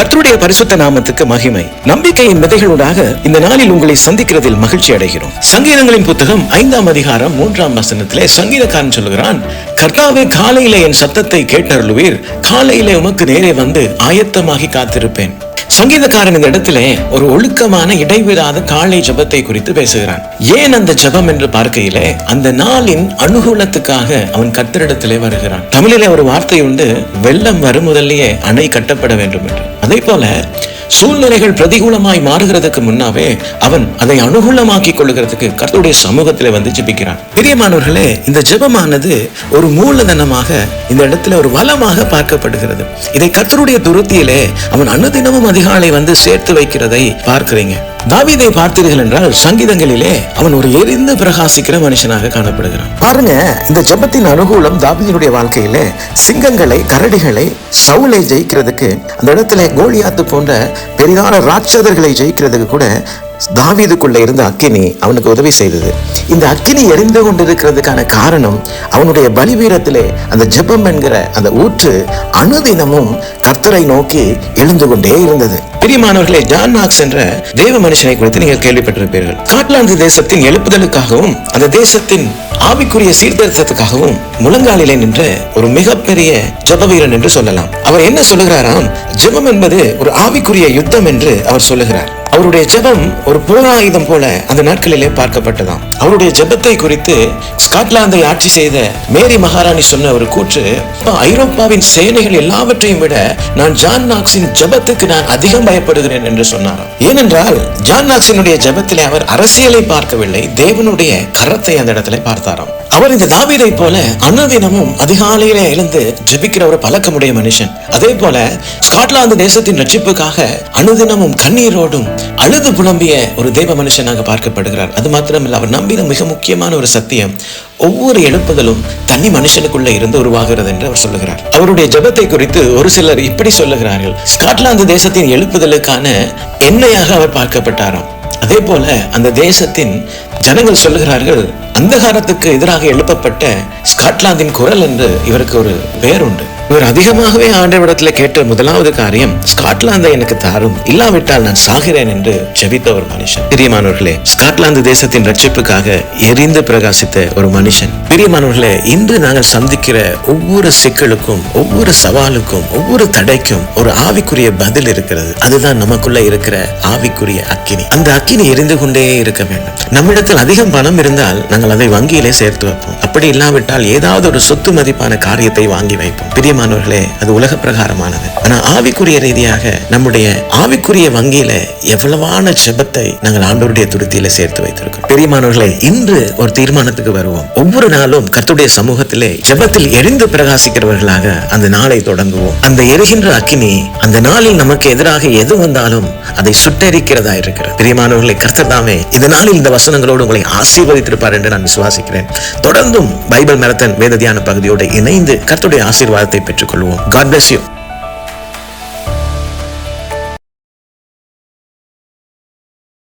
கர்த்தருடைய பரிசுத்த நாமத்துக்கு மகிமை. நம்பிக்கையின் விதைகளூடாக இந்த நாளில் உங்களை சந்திக்கிறதில் மகிழ்ச்சி அடைகிறோம். சங்கீதங்களின் புத்தகம் ஐந்தாம் அதிகாரம் மூன்றாம் வசனத்திலே சங்கீதக்காரன் சொல்கிறான் கர்த்தாவே காலையிலே என் சத்தத்தை கேட்டருளுவீர். காலையிலே உமக்கு நேரே வந்து ஆயத்தமாகி காத்திருப்பேன். சங்கீதக்காரன் இந்த இடத்திலே ஒரு ஒழுக்கமான இடைவிடாத காலை ஜெபத்தை குறித்து பேசுகிறான். ஏன் அந்த ஜெபம் என்று பார்க்கையிலே அந்த நாளின் அனுகூலத்துக்காக அவன் கத்தரிடத்திலே வருகிறான். தமிழிலே ஒரு வார்த்தை உண்டு வெள்ளம் வரும் முதல்லயே அணை கட்டப்பட வேண்டும் என்று. அதே போல சூழ்நிலைகள் பிரதிகூலமாய் மாறுகிறதுக்கு முன்னாவே அவன் அதை அனுகூலமாக்கி கொள்ளுகிறதுக்கு கர்த்தருடைய சமூகத்தில் வந்து ஜெபிக்கிறான். பிரியமானவர்களே இந்த ஜெபமானது ஒரு மூலதனமாக இந்த இடத்துல ஒரு வளமாக பார்க்கப்படுகிறது. இதை கர்த்தருடைய துருத்தியிலே அவன் அனுதினமும் அதிகாலை வந்து சேர்த்து வைக்கிறதை பார்க்கிறீங்க. தாவிதை பார்த்தீர்கள் என்றால் சங்கீதங்களிலே அவன் ஒரு எரிந்து பிரகாசிக்கிற மனுஷனாக காணப்படுகிறான். பாருங்க இந்த ஜெபத்தின் அனுகூலம் தாவிதனுடைய வாழ்க்கையிலே சிங்கங்களை கரடிகளை சவுலை ஜெயிக்கிறதுக்கு அந்த இடத்துல கோலியாத்து போன்ற பெரிதான ராட்சதர்களை ஜெயிக்கிறதுக்கு கூட தாவீதுக்குள்ள இருந்த அக்கினி அவனுக்கு உதவி செய்தது. இந்த அக்கினி எரிந்து கொண்டிருக்கிறதுக்கான காரணம் அவனுடைய பலிவீரத்திலே அந்த ஜெபம் என்கிற அந்த ஊற்று அனுதினமும் கர்த்தரை நோக்கி எழுந்து கொண்டே இருந்தது. பிரியமானவர்களே ஜான் நாக்ஸ் என்ற தேவ மனுஷனை குறித்து நீங்கள் கேள்விப்பட்டிருப்பீர்கள். ஸ்காட்லாந்து தேசத்தின் எழுப்புதலுக்காகவும் அந்த தேசத்தின் ஆவிக்குரிய சீர்திருத்தத்துக்காகவும் முழங்காலிலே நின்ற ஒரு மிகப்பெரிய ஜப வீரன் என்று சொல்லலாம். அவர் என்ன சொல்லுகிறாராம்? ஜெபம் என்பது ஒரு ஆவிக்குரிய யுத்தம் என்று அவர் சொல்லுகிறார். அவருடைய ஜெபம் ஒரு புலனாயுதம் போல அந்த நாட்களிலே பார்க்கப்பட்டதாம். அவருடைய ஜெபத்தை குறித்து ஸ்காட்லாந்தை ஆட்சி செய்த மேரி மகாராணி சொன்ன ஒரு கூற்று ஐரோப்பாவின் சேனைகள் எல்லாவற்றையும் விட நான் ஜான் நாக்ஸின் ஜெபத்துக்கு நான் அதிகம் பயப்படுகிறேன் என்று சொன்னாராம். ஏனென்றால் ஜான் நாக்ஸினுடைய ஜெபத்திலே அவர் அரசியலை பார்க்கவில்லை தேவனுடைய கரத்தை அந்த இடத்துல பார்த்தாராம். அவர் இந்த தாவீதை போல அன்னதினமும் அதிகாலையிலே எழுந்து ஜெபிக்கிற ஒரு பழக்கமுடைய மனுஷன். அதே போல ஸ்காட்லாந்து தேசத்தின் ரட்சிப்புக்காக அனுதினமும் கண்ணீரோடும் அழுது புலம்பிய ஒரு தேவ மனுஷனாக பார்க்கப்படுகிறார். அது மாத்திரமில்லை அவர் நம்பின மிக முக்கியமான ஒரு சத்தியம் ஒவ்வொரு எழுப்புதலும் தனி மனுஷனுக்குள்ள இருந்து உருவாகிறது என்று அவர் சொல்லுகிறார். அவருடைய ஜெபத்தை குறித்து ஒரு சிலர் இப்படி சொல்லுகிறார்கள். ஸ்காட்லாந்து தேசத்தின் எழுப்புதலுக்கான எண்ணெயாக அவர் பார்க்கப்பட்டாராம். அதே போல அந்த தேசத்தின் ஜனங்கள் சொல்லுகிறார்கள் அந்தகாரத்துக்கு எதிராக எழுப்பப்பட்ட ஸ்காட்லாந்தின் குரல் என்று இவருக்கு ஒரு பெயர் உண்டு இவர் அதிகமாகவே ஆண்டவிடத்தில் கேட்ட முதலாவது காரியம் ஸ்காட்லாந்தை எனக்கு தாரும். இல்லாவிட்டால் நான் சாகிறேன் என்று ஜெபித்த ஒரு மனுஷன். பிரியமானவர்களே ஸ்காட்லாந்து தேசத்தின் ரட்சிப்புக்காக எரிந்து பிரகாசித்த ஒரு மனுஷன். பிரியமானவர்களே இன்று நாங்கள் சந்திக்கிற ஒவ்வொரு சிக்கலுக்கும் ஒவ்வொரு சவாலுக்கும் ஒவ்வொரு தடைக்கும் ஒரு ஆவிக்குரிய பதில் இருக்கிறது. அதுதான் நமக்குள்ள இருக்கிற ஆவிக்குரிய அக்கினி. அந்த அக்கினி எரிந்து கொண்டே இருக்க வேண்டும். நம்மிடத்தில் அதிகம் பணம் இருந்தால் நாங்கள் அதை வங்கியிலே சேர்த்து வைப்போம். அப்படி இல்லாவிட்டால் ஏதாவது ஒரு சொத்து மதிப்பான காரியத்தை வாங்கி வைப்போம். பிரியமானவர்களே அது உலக பிரகாரமானது ஆனா ஆவிக்குரிய ரீதியாக நம்முடைய ஆவிக்குரிய வங்கியில எவ்வளவான ஜெபத்தை நாங்கள் ஆண்டோருடைய துருத்தியில சேர்த்து வைத்திருக்கிறோம். பிரியமானவர்களே இன்று ஒரு தீர்மானத்துக்கு வருவோம். ஒவ்வொரு நாளும் கத்துடைய சமூகத்திலே ஜெபத்தில் எரிந்து பிரகாசிக்கிறவர்களாக அந்த நாளை தொடங்குவோம். அந்த எரிகின்ற அக்கினி அந்த நாளில் நமக்கு எதிராக எது வந்தாலும் அதை சுட்டரிக்கிறதா இருக்கிறது. பிரியமானவர்களை கர்த்தர் தாமே இந்த நாளில் இந்த வசனங்களோடு உங்களை ஆசீர்வதித்திருப்பார் என்று நான் விசுவாசிக்கிறேன். தொடர்ந்தும் பைபிள் மரத்தன் வேத தியான பகுதியோடு இணைந்து கர்த்தருடைய ஆசீர்வாதத்தை பெற்றுக்கொள்வோம். God bless you